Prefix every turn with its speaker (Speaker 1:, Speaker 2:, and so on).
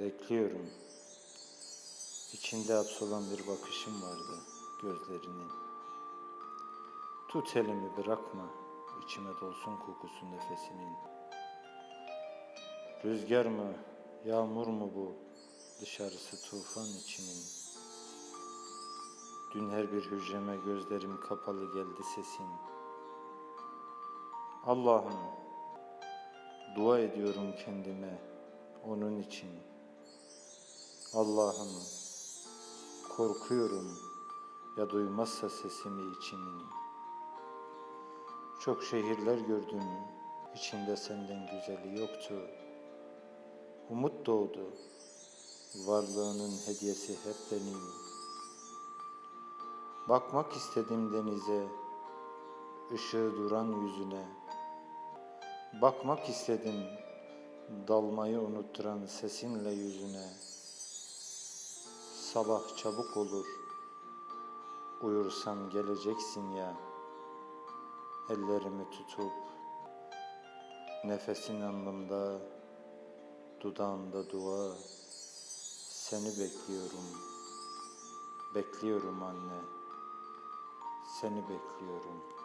Speaker 1: Bekliyorum. İçinde hapsolan bir bakışım vardı gözlerinin. Tut elimi bırakma, içime dolsun kokusu nefesinin. Rüzgar mı, yağmur mu bu, dışarısı tufan içimin. Dün her bir hücreme gözlerim kapalı geldi sesin. Allah'ım, dua ediyorum kendime onun için. Allah'ım, korkuyorum ya duymazsa sesimi içimin. Çok şehirler gördüm, içinde senden güzeli yoktu. Umut doğdu, varlığının hediyesi hep benim. Bakmak istedim denize, ışığı duran yüzüne. Bakmak istedim dalmayı unutturan sesinle yüzüne. Sabah çabuk olur, uyursam geleceksin ya. Ellerimi tutup, nefesin alnımda, dudağında dua. Seni bekliyorum, bekliyorum anne, seni bekliyorum.